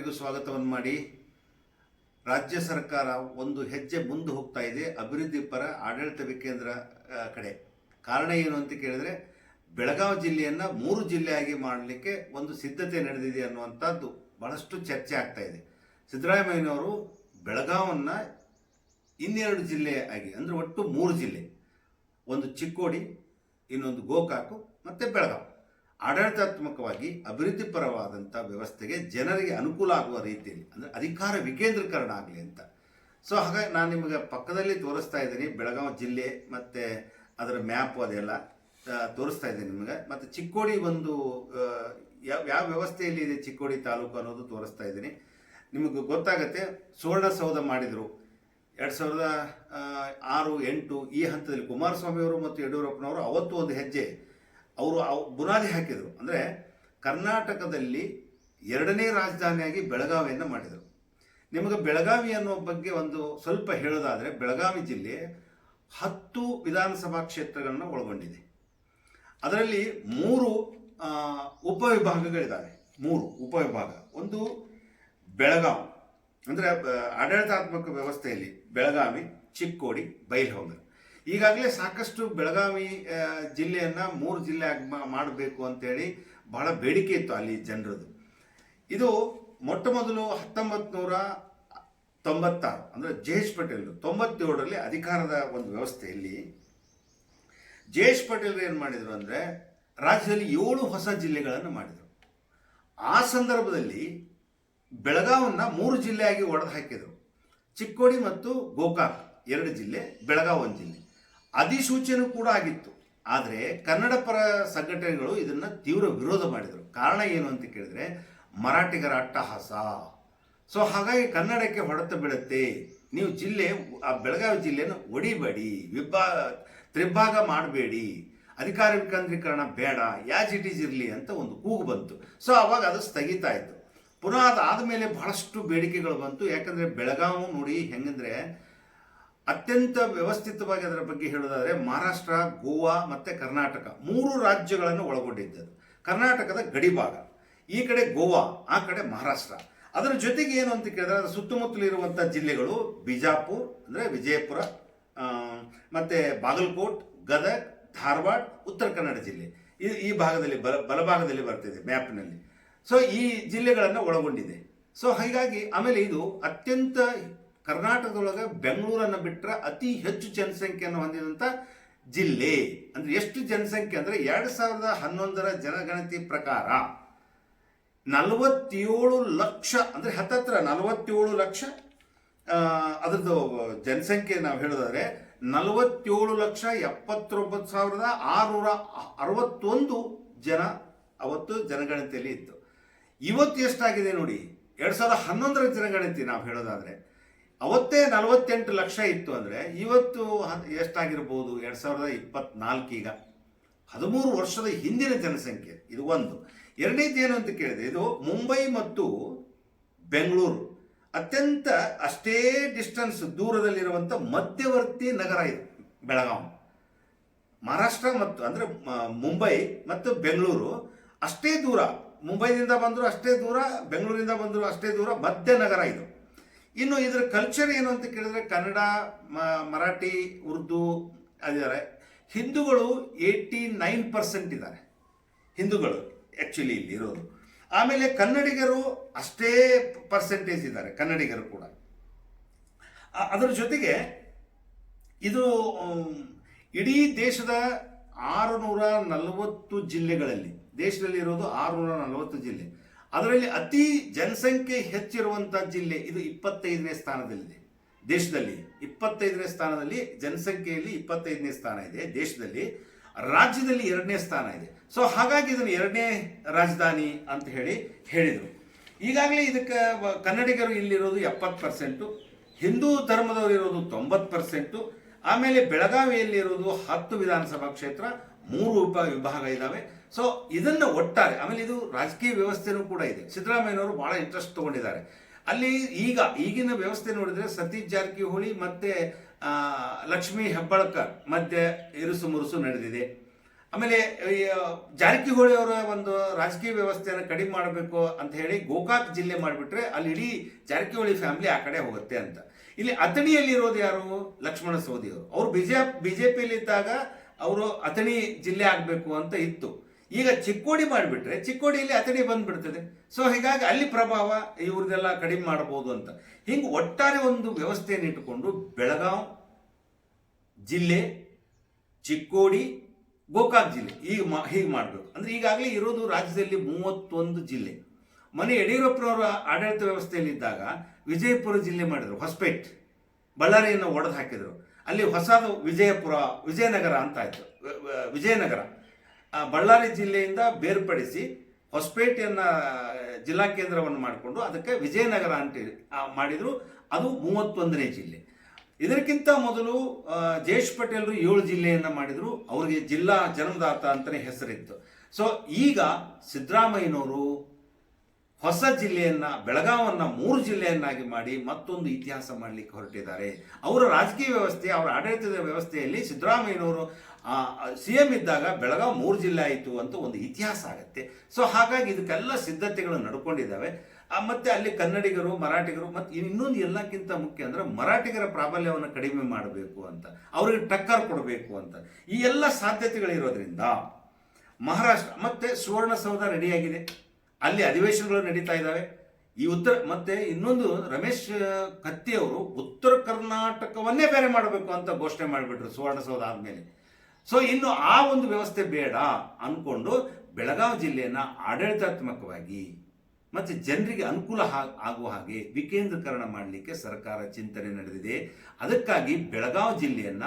ಎಲ್ರಿಗೂ ಸ್ವಾಗತವನ್ನು ಮಾಡಿ. ರಾಜ್ಯ ಸರ್ಕಾರ ಒಂದು ಹೆಜ್ಜೆ ಮುಂದೆ ಹೋಗ್ತಾ ಇದೆ, ಅಭಿವೃದ್ಧಿ ಪರ ಆಡಳಿತ ವಿಕೇಂದ್ರ ಕಡೆ. ಕಾರಣ ಏನು ಅಂತ ಕೇಳಿದ್ರೆ, ಬೆಳಗಾವಿ ಜಿಲ್ಲೆಯನ್ನು ಮೂರು ಜಿಲ್ಲೆಯಾಗಿ ಮಾಡಲಿಕ್ಕೆ ಒಂದು ಸಿದ್ಧತೆ ನಡೆದಿದೆ ಅನ್ನುವಂಥದ್ದು ಬಹಳಷ್ಟು ಚರ್ಚೆ ಆಗ್ತಾ ಇದೆ. ಸಿದ್ದರಾಮಯ್ಯನವರು ಬೆಳಗಾವನ್ನ ಇನ್ನೆರಡು ಜಿಲ್ಲೆ ಆಗಿ, ಅಂದರೆ ಒಟ್ಟು ಮೂರು ಜಿಲ್ಲೆ. ಒಂದು ಚಿಕ್ಕೋಡಿ, ಇನ್ನೊಂದು ಗೋಕಾಕು, ಮತ್ತು ಬೆಳಗಾವಿ. ಆಡಳಿತಾತ್ಮಕವಾಗಿ ಅಭಿವೃದ್ಧಿಪರವಾದಂಥ ವ್ಯವಸ್ಥೆಗೆ ಜನರಿಗೆ ಅನುಕೂಲ ಆಗುವ ರೀತಿಯಲ್ಲಿ, ಅಂದರೆ ಅಧಿಕಾರ ವಿಕೇಂದ್ರೀಕರಣ ಆಗಲಿ ಅಂತ. ಸೊ ಹಾಗಾಗಿ ನಾನು ನಿಮಗೆ ಪಕ್ಕದಲ್ಲಿ ತೋರಿಸ್ತಾ ಇದ್ದೀನಿ, ಬೆಳಗಾವಿ ಜಿಲ್ಲೆ ಮತ್ತು ಅದರ ಮ್ಯಾಪ್ ಅದೆಲ್ಲ ತೋರಿಸ್ತಾ ಇದ್ದೀನಿ ನಿಮಗೆ. ಮತ್ತು ಚಿಕ್ಕೋಡಿ ಒಂದು ಯಾವ ಯಾವ ವ್ಯವಸ್ಥೆಯಲ್ಲಿ ಇದೆ ಚಿಕ್ಕೋಡಿ ತಾಲೂಕು ಅನ್ನೋದು ತೋರಿಸ್ತಾ ಇದ್ದೀನಿ. ನಿಮಗೆ ಗೊತ್ತಾಗತ್ತೆ ಸುವರ್ಣಸೌಧ ಮಾಡಿದರು. ಎರಡು ಸಾವಿರದ ಆರು, ಎಂಟು ಈ ಹಂತದಲ್ಲಿ ಕುಮಾರಸ್ವಾಮಿಯವರು ಮತ್ತು ಯಡಿಯೂರಪ್ಪನವರು ಅವತ್ತು ಒಂದು ಹೆಜ್ಜೆ ಅವರು ಅವ್- ಬುನಾದಿ ಹಾಕಿದರು. ಅಂದರೆ ಕರ್ನಾಟಕದಲ್ಲಿ ಎರಡನೇ ರಾಜಧಾನಿಯಾಗಿ ಬೆಳಗಾವಿಯನ್ನು ಮಾಡಿದರು. ನಿಮಗೆ ಬೆಳಗಾವಿ ಅನ್ನೋ ಬಗ್ಗೆ ಒಂದು ಸ್ವಲ್ಪ ಹೇಳೋದಾದರೆ, ಬೆಳಗಾವಿ ಜಿಲ್ಲೆ ಹತ್ತು ವಿಧಾನಸಭಾ ಕ್ಷೇತ್ರಗಳನ್ನು ಒಳಗೊಂಡಿದೆ. ಅದರಲ್ಲಿ ಮೂರು ಉಪವಿಭಾಗಗಳಿದ್ದಾವೆ ಮೂರು ಉಪವಿಭಾಗ. ಒಂದು ಬೆಳಗಾವಿ. ಅಂದರೆ ಆಡಳಿತಾತ್ಮಕ ವ್ಯವಸ್ಥೆಯಲ್ಲಿ ಬೆಳಗಾವಿ, ಚಿಕ್ಕೋಡಿ, ಬೈಲ್ಹೊಂಗಲ. ಈಗಾಗಲೇ ಸಾಕಷ್ಟು ಬೆಳಗಾವಿ ಜಿಲ್ಲೆಯನ್ನು ಮೂರು ಜಿಲ್ಲೆ ಮಾಡಬೇಕು ಅಂತೇಳಿ ಬಹಳ ಬೇಡಿಕೆ ಇತ್ತು ಅಲ್ಲಿ ಜನರದು ಇದು ಮೊಟ್ಟ ಮೊದಲು ಹತ್ತೊಂಬತ್ತು ನೂರ ತೊಂಬತ್ತಾರು, ಅಂದರೆ ಜಯೇಶ್ ಪಟೇಲ್ ತೊಂಬತ್ತೇಳರಲ್ಲಿ ಅಧಿಕಾರದ ಒಂದು ವ್ಯವಸ್ಥೆಯಲ್ಲಿ ಜಯೇಶ್ ಪಟೇಲ್ ಏನು ಮಾಡಿದರು ಅಂದರೆ ರಾಜ್ಯದಲ್ಲಿ ಏಳು ಹೊಸ ಜಿಲ್ಲೆಗಳನ್ನು ಮಾಡಿದರು. ಆ ಸಂದರ್ಭದಲ್ಲಿ ಬೆಳಗಾವನ್ನ ಮೂರು ಜಿಲ್ಲೆಯಾಗಿ ಒಡೆದು ಹಾಕಿದರು. ಚಿಕ್ಕೋಡಿ ಮತ್ತು ಗೋಕಾಕ್ ಎರಡು ಜಿಲ್ಲೆ, ಬೆಳಗಾವಿ ಒಂದು ಜಿಲ್ಲೆ. ಅಧಿಸೂಚನೆ ಕೂಡ ಆಗಿತ್ತು. ಆದರೆ ಕನ್ನಡ ಪರ ಸಂಘಟನೆಗಳು ಇದನ್ನು ತೀವ್ರ ವಿರೋಧ ಮಾಡಿದರು. ಕಾರಣ ಏನು ಅಂತ ಕೇಳಿದ್ರೆ ಮರಾಠಿಗರ ಅಟ್ಟಹಾಸ. ಸೊ ಹಾಗಾಗಿ ಕನ್ನಡಕ್ಕೆ ಹೊಡೆತ ಬೀಳುತ್ತೆ. ನೀವು ಜಿಲ್ಲೆ, ಆ ಬೆಳಗಾವಿ ಜಿಲ್ಲೆಯನ್ನು ಒಡಿಬೇಡಿ ವಿಭಾಗ ತ್ರಿಭಾಗ ಮಾಡಬೇಡಿ ಅಧಿಕಾರ ವಿಕೇಂದ್ರೀಕರಣ ಬೇಡ ಇಟ್ ಈಸ್ ಇರಲಿ ಅಂತ ಒಂದು ಕೂಗು ಬಂತು. ಸೊ ಅವಾಗ ಅದು ಸ್ಥಗಿತ ಆಯಿತು. ಪುನಃ ಅದಾದಮೇಲೆ ಬಹಳಷ್ಟು ಬೇಡಿಕೆಗಳು ಬಂತು. ಯಾಕಂದರೆ ಬೆಳಗಾವಿ ನೋಡಿ ಹೆಂಗಂದ್ರೆ ಅತ್ಯಂತ ವ್ಯವಸ್ಥಿತವಾಗಿ ಅದರ ಬಗ್ಗೆ ಹೇಳೋದಾದರೆ ಮಹಾರಾಷ್ಟ್ರ, ಗೋವಾ ಮತ್ತು ಕರ್ನಾಟಕ ಮೂರು ರಾಜ್ಯಗಳನ್ನು ಒಳಗೊಂಡಿದ್ದದು ಕರ್ನಾಟಕದ ಗಡಿಭಾಗ, ಈ ಕಡೆ ಗೋವಾ, ಆ ಕಡೆ ಮಹಾರಾಷ್ಟ್ರ. ಅದರ ಜೊತೆಗೆ ಏನು ಅಂತ ಕೇಳಿದ್ರೆ ಅದರ ಸುತ್ತಮುತ್ತಲಿರುವಂಥ ಜಿಲ್ಲೆಗಳು ಬಿಜಾಪುರ್ ಅಂದರೆ ವಿಜಯಪುರ ಮತ್ತು ಬಾಗಲಕೋಟ್, ಗದಗ್, ಧಾರವಾಡ, ಉತ್ತರ ಕನ್ನಡ ಜಿಲ್ಲೆ. ಈ ಈ ಭಾಗದಲ್ಲಿ ಬಲ, ಬಲಭಾಗದಲ್ಲಿ ಬರ್ತಿದೆ ಮ್ಯಾಪ್ನಲ್ಲಿ. ಸೊ ಈ ಜಿ.ಲ್ಲೆಗಳನ್ನು ಒಳಗೊಂಡಿದೆ. ಸೊ ಹೀಗಾಗಿ ಆಮೇಲೆ ಇದು ಅತ್ಯಂತ ಕರ್ನಾಟಕದೊಳಗೆ ಬೆಂಗಳೂರನ್ನು ಬಿಟ್ಟರೆ ಅತಿ ಹೆಚ್ಚು ಜನಸಂಖ್ಯೆಯನ್ನು ಹೊಂದಿದಂಥ ಜಿಲ್ಲೆ. ಅಂದ್ರೆ ಎಷ್ಟು ಜನಸಂಖ್ಯೆ ಅಂದ್ರೆ ಎರಡು ಸಾವಿರದ ಹನ್ನೊಂದರ ಜನಗಣತಿ ಪ್ರಕಾರ ನಲವತ್ತೇಳು ಲಕ್ಷ, ಅಂದ್ರೆ ಹತ್ತತ್ರ ನಲವತ್ತೇಳು ಲಕ್ಷ ಅದರದ್ದು ಜನಸಂಖ್ಯೆ ನಾವು ಹೇಳೋದಾದರೆ ನಲವತ್ತೇಳು ಲಕ್ಷ ಎಪ್ಪತ್ತೊಂಬತ್ತು ಸಾವಿರದ ಆರುನೂರ ಅರವತ್ತೊಂದು ಜನ ಅವತ್ತು ಜನಗಣತಿಯಲ್ಲಿ ಇತ್ತು. ಇವತ್ತು ಎಷ್ಟಾಗಿದೆ ನೋಡಿ, ಎರಡು ಸಾವಿರದ ಹನ್ನೊಂದರ ಜನಗಣತಿ ನಾವು ಹೇಳೋದಾದ್ರೆ ಅವತ್ತೇ ನಲವತ್ತೆಂಟು ಲಕ್ಷ ಇತ್ತು ಅಂದರೆ ಇವತ್ತು ಎಷ್ಟಾಗಿರ್ಬೋದು? ಎರಡು ಸಾವಿರದ ಇಪ್ಪತ್ನಾಲ್ಕೀಗ ಹದಿಮೂರು ವರ್ಷದ ಹಿಂದಿನ ಜನಸಂಖ್ಯೆ. ಇದು ಒಂದು. ಎರಡನೇದು ಏನು ಅಂತ ಕೇಳಿದೆ ಇದು ಮುಂಬೈ ಮತ್ತು ಬೆಂಗಳೂರು. ಅತ್ಯಂತ ಅಷ್ಟೇ ಡಿಸ್ಟೆನ್ಸ್ ದೂರದಲ್ಲಿರುವಂಥ ಮಧ್ಯವರ್ತಿ ನಗರ ಇದು ಬೆಳಗಾವಿ ಮಹಾರಾಷ್ಟ್ರ ಮತ್ತು ಅಂದರೆ ಮುಂಬೈ ಮತ್ತು ಬೆಂಗಳೂರು ಅಷ್ಟೇ ದೂರ. ಮುಂಬೈನಿಂದ ಬಂದರೂ ಅಷ್ಟೇ ದೂರ, ಬೆಂಗಳೂರಿಂದ ಬಂದರೂ ಅಷ್ಟೇ ದೂರ, ಮಧ್ಯ ನಗರ ಇದು. ಇನ್ನು ಇದರ ಕಲ್ಚರ್ ಏನು ಅಂತ ಕೇಳಿದ್ರೆ ಕನ್ನಡ ಮರಾಠಿ, ಉರ್ದು ಅದಿದ್ದಾರೆ ಹಿಂದೂಗಳು ಏಯ್ಟಿ ನೈನ್ ಪರ್ಸೆಂಟ್ ಇದ್ದಾರೆ. ಹಿಂದೂಗಳು ಆ್ಯಕ್ಚುಲಿ ಇಲ್ಲಿ ಇರೋದು. ಆಮೇಲೆ ಕನ್ನಡಿಗರು ಅಷ್ಟೇ ಪರ್ಸೆಂಟೇಜ್ ಇದ್ದಾರೆ, ಕನ್ನಡಿಗರು ಕೂಡ. ಅದರ ಜೊತೆಗೆ ಇದು ಇಡೀ ದೇಶದ ಆರುನೂರ ನಲವತ್ತು ಜಿಲ್ಲೆಗಳಲ್ಲಿ ದೇಶದಲ್ಲಿ ಇರೋದು ಆರುನೂರ ನಲವತ್ತು ಜಿಲ್ಲೆ. ಅದರಲ್ಲಿ ಅತಿ ಜನಸಂಖ್ಯೆ ಹೆಚ್ಚಿರುವಂಥ ಜಿಲ್ಲೆ ಇದು ಇಪ್ಪತ್ತೈದನೇ ಸ್ಥಾನದಲ್ಲಿದೆ. ದೇಶದಲ್ಲಿ ಇಪ್ಪತ್ತೈದನೇ ಸ್ಥಾನದಲ್ಲಿ ಜನಸಂಖ್ಯೆಯಲ್ಲಿ ಇಪ್ಪತ್ತೈದನೇ ಸ್ಥಾನ ಇದೆ. ದೇಶದಲ್ಲಿ ರಾಜ್ಯದಲ್ಲಿ ಎರಡನೇ ಸ್ಥಾನ ಇದೆ. ಸೊ ಹಾಗಾಗಿ ಇದನ್ನು ಎರಡನೇ ರಾಜಧಾನಿ ಅಂತ ಹೇಳಿ ಹೇಳಿದರು. ಈಗಾಗಲೇ ಇದಕ್ಕೆ ಕನ್ನಡಿಗರು ಇಲ್ಲಿರೋದು ಎಪ್ಪತ್ತು ಪರ್ಸೆಂಟು, ಹಿಂದೂ ಧರ್ಮದವರು ಇರೋದು ತೊಂಬತ್ತು ಪರ್ಸೆಂಟು, ಆಮೇಲೆ ಬೆಳಗಾವಿಯಲ್ಲಿರೋದು ಹತ್ತು ವಿಧಾನಸಭಾ ಕ್ಷೇತ್ರ ಮೂರು ಉಪ ವಿಭಾಗ ಇದ್ದಾವೆ ಸೊ ಇದನ್ನು ಒಟ್ಟಾರೆ, ಆಮೇಲೆ ಇದು ರಾಜಕೀಯ ವ್ಯವಸ್ಥೆನೂ ಕೂಡ ಇದೆ. ಸಿದ್ದರಾಮಯ್ಯನವರು ಬಹಳ ಇಂಟ್ರೆಸ್ಟ್ ತಗೊಂಡಿದ್ದಾರೆ. ಅಲ್ಲಿ ಈಗ, ಈಗಿನ ವ್ಯವಸ್ಥೆ ನೋಡಿದ್ರೆ ಸತೀಶ್ ಜಾರಕಿಹೊಳಿ ಮತ್ತೆ ಲಕ್ಷ್ಮೀ ಹೆಬ್ಬಾಳ್ಕರ್ ಮಧ್ಯೆ ಇರುಸು ಮುರುಸು ನಡೆದಿದೆ. ಆಮೇಲೆ ಜಾರಕಿಹೊಳಿ ಅವರ ಒಂದು ರಾಜಕೀಯ ವ್ಯವಸ್ಥೆಯನ್ನು ಕಡಿಮೆ ಮಾಡಬೇಕು ಅಂತ ಹೇಳಿ ಗೋಕಾಕ್ ಜಿಲ್ಲೆ ಮಾಡಿಬಿಟ್ರೆ ಅಲ್ಲಿ ಇಡೀ ಜಾರಕಿಹೊಳಿ ಫ್ಯಾಮಿಲಿ ಆ ಕಡೆ ಹೋಗುತ್ತೆ ಅಂತ. ಇಲ್ಲಿ ಅಥಣಿಯಲ್ಲಿ ಇರೋದು ಯಾರು? ಲಕ್ಷ್ಮಣ ಸೌದಿ ಅವರು. ಅವರು ಬಿಜೆ ಬಿಜೆಪಿಯಲ್ಲಿ ಇದ್ದಾಗ ಅವರು ಅಥಣಿ ಜಿಲ್ಲೆ ಆಗಬೇಕು ಅಂತ ಇತ್ತು. ಈಗ ಚಿಕ್ಕೋಡಿ ಮಾಡಿಬಿಟ್ರೆ ಚಿಕ್ಕೋಡಿಯಲ್ಲಿ ಅಥಣಿ ಬಂದ್ಬಿಡ್ತದೆ. ಸೊ ಹೀಗಾಗಿ ಅಲ್ಲಿ ಪ್ರಭಾವ ಇವ್ರದೆಲ್ಲ ಕಡಿಮೆ ಮಾಡಬಹುದು ಅಂತ. ಹಿಂಗೆ ಒಟ್ಟಾರೆ ಒಂದು ವ್ಯವಸ್ಥೆಯನ್ನು ಇಟ್ಟುಕೊಂಡು ಬೆಳಗಾವ್ ಜಿಲ್ಲೆ, ಚಿಕ್ಕೋಡಿ, ಗೋಕಾಕ್ ಜಿಲ್ಲೆ ಈಗ ಮಾ, ಹೀಗೆ ಮಾಡಬೇಕು. ಅಂದರೆ ಈಗಾಗಲೇ ಇರೋದು ರಾಜ್ಯದಲ್ಲಿ ಮೂವತ್ತೊಂದು ಜಿಲ್ಲೆ. ಮನೆ ಯಡಿಯೂರಪ್ಪನವರ ಆಡಳಿತ ವ್ಯವಸ್ಥೆಯಲ್ಲಿದ್ದಾಗ ವಿಜಯಪುರ ಜಿಲ್ಲೆ ಮಾಡಿದರು ಹೊಸಪೇಟ್. ಬಳ್ಳಾರಿಯನ್ನು ಒಡೆದು ಹಾಕಿದರು. ಅಲ್ಲಿ ಹೊಸದು ವಿಜಯಪುರ, ವಿಜಯನಗರ ಅಂತ ಆಯಿತು. ವಿಜಯನಗರ. ಬಳ್ಳಾರಿ ಜಿಲ್ಲೆಯಿಂದ ಬೇರ್ಪಡಿಸಿ ಹೊಸಪೇಟೆಯನ್ನು ಜಿಲ್ಲಾ ಕೇಂದ್ರವನ್ನು ಮಾಡಿಕೊಂಡು ಅದಕ್ಕೆ ವಿಜಯನಗರ ಅಂತ ಮಾಡಿದರು. ಅದು ಮೂವತ್ತೊಂದನೇ ಜಿಲ್ಲೆ. ಇದಕ್ಕಿಂತ ಮೊದಲು ಜಯೇಶ್ ಪಟೇಲ್ರು ಏಳು ಜಿಲ್ಲೆಯನ್ನು ಮಾಡಿದರು. ಅವರಿಗೆ ಜಿಲ್ಲಾ ಜನ್ಮದಾತ ಅಂತಲೇ ಹೆಸರಿತ್ತು. ಸೊ ಈಗ ಸಿದ್ದರಾಮಯ್ಯನವರು ಹೊಸ ಜಿಲ್ಲೆಯನ್ನ, ಬೆಳಗಾವನ್ನ ಮೂರು ಜಿಲ್ಲೆಯನ್ನಾಗಿ ಮಾಡಿ ಮತ್ತೊಂದು ಇತಿಹಾಸ ಮಾಡಲಿಕ್ಕೆ ಹೊರಟಿದ್ದಾರೆ. ಅವರ ರಾಜಕೀಯ ವ್ಯವಸ್ಥೆ, ಅವರ ಆಡಳಿತದ ವ್ಯವಸ್ಥೆಯಲ್ಲಿ ಸಿದ್ದರಾಮಯ್ಯನವರು ಸಿ ಎಂ ಇದ್ದಾಗ ಬೆಳಗಾವಿ ಮೂರು ಜಿಲ್ಲೆ ಆಯಿತು ಅಂತ ಒಂದು ಇತಿಹಾಸ ಆಗುತ್ತೆ. ಸೊ ಹಾಗಾಗಿ ಇದಕ್ಕೆಲ್ಲ ಸಿದ್ಧತೆಗಳು ನಡ್ಕೊಂಡಿದ್ದಾವೆ. ಮತ್ತೆ ಅಲ್ಲಿ ಕನ್ನಡಿಗರು, ಮರಾಠಿಗರು, ಮತ್ತು ಇನ್ನೊಂದು ಎಲ್ಲಕ್ಕಿಂತ ಮುಖ್ಯ ಅಂದ್ರೆ ಮರಾಠಿಗರ ಪ್ರಾಬಲ್ಯವನ್ನು ಕಡಿಮೆ ಮಾಡಬೇಕು ಅಂತ, ಅವರಿಗೆ ಟಕ್ಕರ್ ಕೊಡಬೇಕು ಅಂತ. ಈ ಎಲ್ಲ ಸಾಧ್ಯತೆಗಳಿರೋದ್ರಿಂದ ಮಹಾರಾಷ್ಟ್ರ, ಮತ್ತೆ ಸುವರ್ಣಸೌಧ ರೆಡಿಯಾಗಿದೆ ಅಲ್ಲಿ ಅಧಿವೇಶನಗಳು ನಡೀತಾ ಇದ್ದಾವೆ. ಈ ಉತ್ತರ, ಮತ್ತೆ ಇನ್ನೊಂದು ರಮೇಶ್ ಕತ್ತಿಯವರು ಉತ್ತರ ಕರ್ನಾಟಕವನ್ನೇ ಬೇರೆ ಮಾಡಬೇಕು ಅಂತ ಘೋಷಣೆ ಮಾಡಿಬಿಟ್ರು ಸುವರ್ಣಸೌಧ ಆದಮೇಲೆ. ಸೊ ಇನ್ನು ಆ ಒಂದು ವ್ಯವಸ್ಥೆ ಬೇಡ ಅನ್ಕೊಂಡು ಬೆಳಗಾವಿ ಜಿಲ್ಲೆಯನ್ನ ಆಡಳಿತಾತ್ಮಕವಾಗಿ ಮತ್ತೆ ಜನರಿಗೆ ಅನುಕೂಲ ಆಗುವ ಹಾಗೆ ವಿಕೇಂದ್ರೀಕರಣ ಮಾಡಲಿಕ್ಕೆ ಸರ್ಕಾರ ಚಿಂತನೆ ನಡೆದಿದೆ. ಅದಕ್ಕಾಗಿ ಬೆಳಗಾವಿ ಜಿಲ್ಲೆಯನ್ನ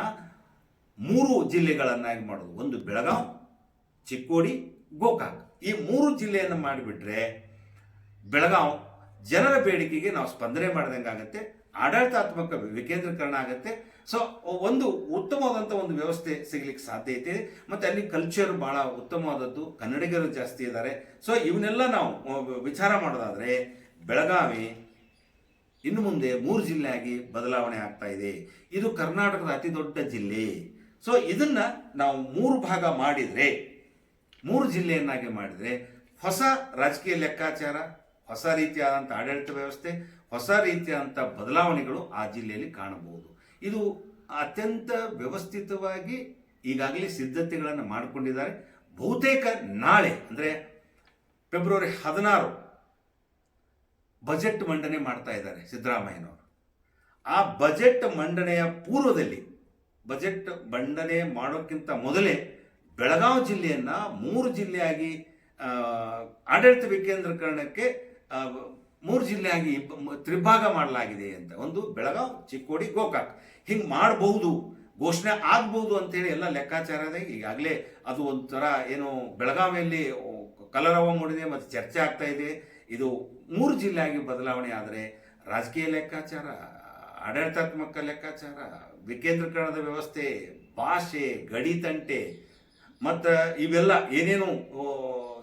ಮೂರು ಜಿಲ್ಲೆಗಳನ್ನಾಗಿ ಮಾಡೋದು. ಒಂದು ಬೆಳಗಾವಿ, ಚಿಕ್ಕೋಡಿ, ಗೋಕಾಕ್. ಈ ಮೂರು ಜಿಲ್ಲೆಯನ್ನು ಮಾಡಿಬಿಟ್ರೆ ಬೆಳಗಾವ್ ಜನರ ಬೇಡಿಕೆಗೆ ನಾವು ಸ್ಪಂದನೆ ಮಾಡ್ದಂಗೆ ಆಗುತ್ತೆ, ಆಡಳಿತಾತ್ಮಕ ವಿಕೇಂದ್ರೀಕರಣ ಆಗುತ್ತೆ. ಸೊ ಒಂದು ಉತ್ತಮವಾದಂಥ ಒಂದು ವ್ಯವಸ್ಥೆ ಸಿಗಲಿಕ್ಕೆ ಸಾಧ್ಯ ಐತೆ. ಮತ್ತು ಅಲ್ಲಿ ಕಲ್ಚರ್ ಭಾಳ ಉತ್ತಮವಾದದ್ದು, ಕನ್ನಡಿಗರು ಜಾಸ್ತಿ ಇದ್ದಾರೆ. ಸೊ ಇವನ್ನೆಲ್ಲ ನಾವು ವಿಚಾರ ಮಾಡೋದಾದರೆ, ಬೆಳಗಾವಿ ಇನ್ನು ಮುಂದೆ ಮೂರು ಜಿಲ್ಲೆಯಾಗಿ ಬದಲಾವಣೆ ಆಗ್ತಾ ಇದೆ. ಇದು ಕರ್ನಾಟಕದ ಅತಿ ದೊಡ್ಡ ಜಿಲ್ಲೆ. ಸೊ ಇದನ್ನ ನಾವು ಮೂರು ಭಾಗ ಮಾಡಿದರೆ ಮೂರು ಜಿಲ್ಲೆಯನ್ನಾಗಿ ಮಾಡಿದರೆ ಹೊಸ ರಾಜಕೀಯ ಲೆಕ್ಕಾಚಾರ, ಹೊಸ ರೀತಿಯಾದಂಥ ಆಡಳಿತ ವ್ಯವಸ್ಥೆ, ಹೊಸ ರೀತಿಯಾದಂಥ ಬದಲಾವಣೆಗಳು ಆ ಜಿಲ್ಲೆಯಲ್ಲಿ ಕಾಣಬಹುದು. ಇದು ಅತ್ಯಂತ ವ್ಯವಸ್ಥಿತವಾಗಿ ಈಗಾಗಲೇ ಸಿದ್ಧತೆಗಳನ್ನು ಮಾಡಿಕೊಂಡಿದ್ದಾರೆ. ಬಹುತೇಕ ನಾಳೆ, ಅಂದರೆ ಫೆಬ್ರವರಿ ಹದಿನಾರು ಬಜೆಟ್ ಮಂಡನೆ ಮಾಡ್ತಾ ಇದ್ದಾರೆ ಸಿದ್ದರಾಮಯ್ಯನವರು. ಆ ಬಜೆಟ್ ಮಂಡನೆಯ ಪೂರ್ವದಲ್ಲಿ, ಬಜೆಟ್ ಮಂಡನೆ ಮಾಡೋಕ್ಕಿಂತ ಮೊದಲೇ ಬೆಳಗಾವಿ ಜಿಲ್ಲೆಯನ್ನ ಮೂರು ಜಿಲ್ಲೆಯಾಗಿ ಆಡಳಿತ ವಿಕೇಂದ್ರೀಕರಣಕ್ಕೆ ಮೂರು ಜಿಲ್ಲೆಯಾಗಿ ತ್ರಿಭಾಗ ಮಾಡಲಾಗಿದೆ ಅಂತ. ಒಂದು ಬೆಳಗಾವಿ, ಚಿಕ್ಕೋಡಿ, ಗೋಕಾಕ್. ಹಿಂಗೆ ಮಾಡಬಹುದು, ಘೋಷಣೆ ಆಗ್ಬಹುದು ಅಂತೇಳಿ ಎಲ್ಲ ಇದೆ. ಈಗಾಗಲೇ ಅದು ಒಂಥರ ಏನು ಬೆಳಗಾವಿಯಲ್ಲಿ ಕಲರವ ಮೂಡಿದೆ, ಮತ್ತು ಚರ್ಚೆ ಆಗ್ತಾ ಇದೆ. ಇದು ಮೂರು ಜಿಲ್ಲೆಯಾಗಿ ಬದಲಾವಣೆ ಆದರೆ ರಾಜಕೀಯ ಲೆಕ್ಕಾಚಾರ, ಆಡಳಿತಾತ್ಮಕ ಲೆಕ್ಕಾಚಾರ, ವಿಕೇಂದ್ರೀಕರಣದ ವ್ಯವಸ್ಥೆ, ಭಾಷೆ ಗಡಿತಂಟೆ ಮತ್ತು ಇವೆಲ್ಲ ಏನೇನು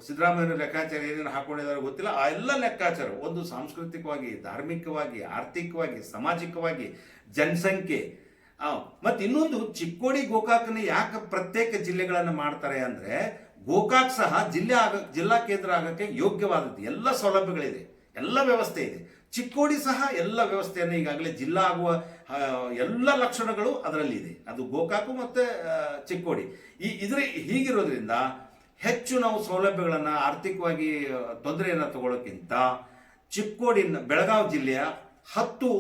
ಸಿದ್ದರಾಮಯ್ಯ ಲೆಕ್ಕಾಚಾರ ಏನೇನು ಹಾಕೊಂಡಿದ್ದಾರೆ ಗೊತ್ತಿಲ್ಲ. ಆ ಎಲ್ಲ ಲೆಕ್ಕಾಚಾರ ಒಂದು ಸಾಂಸ್ಕೃತಿಕವಾಗಿ, ಧಾರ್ಮಿಕವಾಗಿ, ಆರ್ಥಿಕವಾಗಿ, ಸಾಮಾಜಿಕವಾಗಿ, ಜನಸಂಖ್ಯೆ ಮತ್ತು ಇನ್ನೊಂದು ಚಿಕ್ಕೋಡಿ ಗೋಕಾಕನ ಯಾಕೆ ಪ್ರತ್ಯೇಕ ಜಿಲ್ಲೆಗಳನ್ನು ಮಾಡ್ತಾರೆ ಅಂದರೆ, ಗೋಕಾಕ್ ಸಹ ಜಿಲ್ಲೆ ಆಗ, ಜಿಲ್ಲಾ ಕೇಂದ್ರ ಆಗೋಕ್ಕೆ ಯೋಗ್ಯವಾದದ್ದು. ಎಲ್ಲ ಸೌಲಭ್ಯಗಳಿದೆ. ಎಲ್ಲ ವ್ಯವಸ್ಥೆ ಇದೆ. ಚಿಕ್ಕೋಡಿ ಸಹ ಎಲ್ಲ ವ್ಯವಸ್ಥೆಯನ್ನು ಈಗಾಗಲೇ ಜಿಲ್ಲಾ ಆಗುವ ಎಲ್ಲ ಲಕ್ಷಣಗಳು ಅದರಲ್ಲಿ ಇದೆ. ಅದು ಗೋಕಾಕು ಮತ್ತು ಚಿಕ್ಕೋಡಿ. ಈ ಇದ್ರ ಹೀಗಿರೋದ್ರಿಂದ ಹೆಚ್ಚು ನಾವು ಸೌಲಭ್ಯಗಳನ್ನು ಆರ್ಥಿಕವಾಗಿ ತೊಂದರೆಯನ್ನು ತಗೊಳ್ಳೋಕ್ಕಿಂತ ಚಿಕ್ಕೋಡಿನ ಬೆಳಗಾವಿ ಜಿಲ್ಲೆಯ ಹತ್ತು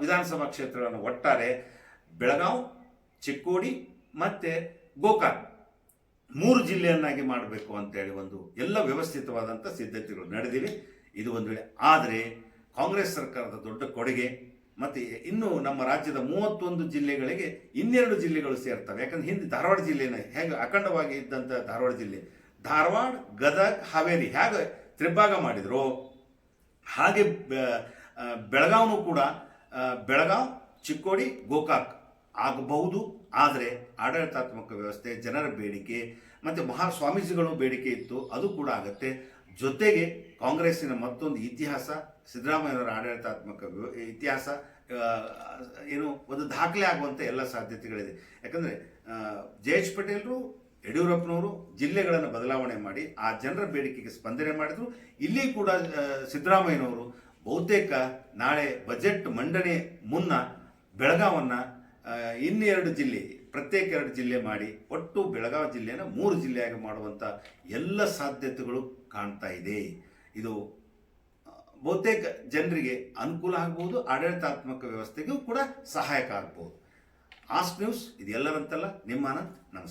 ವಿಧಾನಸಭಾ ಕ್ಷೇತ್ರಗಳನ್ನು ಒಟ್ಟಾರೆ ಬೆಳಗಾವ್, ಚಿಕ್ಕೋಡಿ ಮತ್ತು ಗೋಕಾಕ್ ಮೂರು ಜಿಲ್ಲೆಯನ್ನಾಗಿ ಮಾಡಬೇಕು ಅಂತೇಳಿ ಒಂದು ಎಲ್ಲ ವ್ಯವಸ್ಥಿತವಾದಂಥ ಸಿದ್ಧತೆಗಳು ನಡೆದಿವೆ. ಇದು ಒಂದು ವೇಳೆ. ಆದರೆ ಕಾಂಗ್ರೆಸ್ ಸರ್ಕಾರದ ದೊಡ್ಡ ಕೊಡುಗೆ ಮತ್ತು ಇನ್ನು ನಮ್ಮ ರಾಜ್ಯದ ಮೂವತ್ತೊಂದು ಜಿಲ್ಲೆಗಳಿಗೆ ಇನ್ನೆರಡು ಜಿಲ್ಲೆಗಳು ಸೇರ್ತವೆ. ಯಾಕಂದ್ರೆ ಹಿಂದೆ ಧಾರವಾಡ ಜಿಲ್ಲೆನ ಹೇಗೆ ಅಖಂಡವಾಗಿ ಇದ್ದಂಥ ಧಾರವಾಡ ಜಿಲ್ಲೆ. ಧಾರವಾಡ, ಗದಗ್, ಹಾವೇರಿ ಹೇಗೆ ತ್ರಿಭಾಗ ಮಾಡಿದ್ರು. ಹಾಗೆ ಬೆಳಗಾವನು ಕೂಡ ಬೆಳಗಾವ್, ಚಿಕ್ಕೋಡಿ, ಗೋಕಾಕ್ ಆಗಬಹುದು. ಆದರೆ ಆಡಳಿತಾತ್ಮಕ ವ್ಯವಸ್ಥೆ, ಜನರ ಬೇಡಿಕೆ ಮತ್ತು ಮಹಾ ಸ್ವಾಮೀಜಿಗಳು ಬೇಡಿಕೆ ಇತ್ತು. ಅದು ಕೂಡ ಆಗುತ್ತೆ. ಜೊತೆಗೆ ಕಾಂಗ್ರೆಸ್ಸಿನ ಮತ್ತೊಂದು ಇತಿಹಾಸ ಸಿದ್ದರಾಮಯ್ಯನವರ ಆಡಳಿತಾತ್ಮಕ ಇತಿಹಾಸ ಏನು ಒಂದು ದಾಖಲೆ ಆಗುವಂಥ ಎಲ್ಲ ಸಾಧ್ಯತೆಗಳಿದೆ. ಯಾಕಂದರೆ ಜಯೇಶ್ ಪಟೇಲರು, ಯಡಿಯೂರಪ್ಪನವರು ಜಿಲ್ಲೆಗಳನ್ನು ಬದಲಾವಣೆ ಮಾಡಿ ಆ ಜನರ ಬೇಡಿಕೆಗೆ ಸ್ಪಂದನೆ ಮಾಡಿದ್ರು. ಇಲ್ಲಿ ಕೂಡ ಸಿದ್ದರಾಮಯ್ಯನವರು ಬಹುತೇಕ ನಾಳೆ ಬಜೆಟ್ ಮಂಡನೆ ಮುನ್ನ ಬೆಳಗಾವನ್ನ ಇನ್ನೆರಡು ಜಿಲ್ಲೆ, ಪ್ರತ್ಯೇಕ ಎರಡು ಜಿಲ್ಲೆ ಮಾಡಿ ಒಟ್ಟು ಬೆಳಗಾವಿ ಜಿಲ್ಲೆಯನ್ನು ಮೂರು ಜಿಲ್ಲೆಯಾಗಿ ಮಾಡುವಂಥ ಎಲ್ಲ ಸಾಧ್ಯತೆಗಳು ಕಾಣ್ತಾ ಇದೆ. ಇದು ಬಹುತೇಕ ಜನರಿಗೆ ಅನುಕೂಲ ಆಗ್ಬೋದು, ಆಡಳಿತಾತ್ಮಕ ವ್ಯವಸ್ಥೆಗೂ ಕೂಡ ಸಹಾಯಕ ಆಗ್ಬೋದು. ಆಸ್ಟ್ ನ್ಯೂಸ್ ಇದೆಲ್ಲರಂತಲ್ಲ ನಿಮ್ಮ ಆನಂದ್ ನಮಸ್ಕಾರ.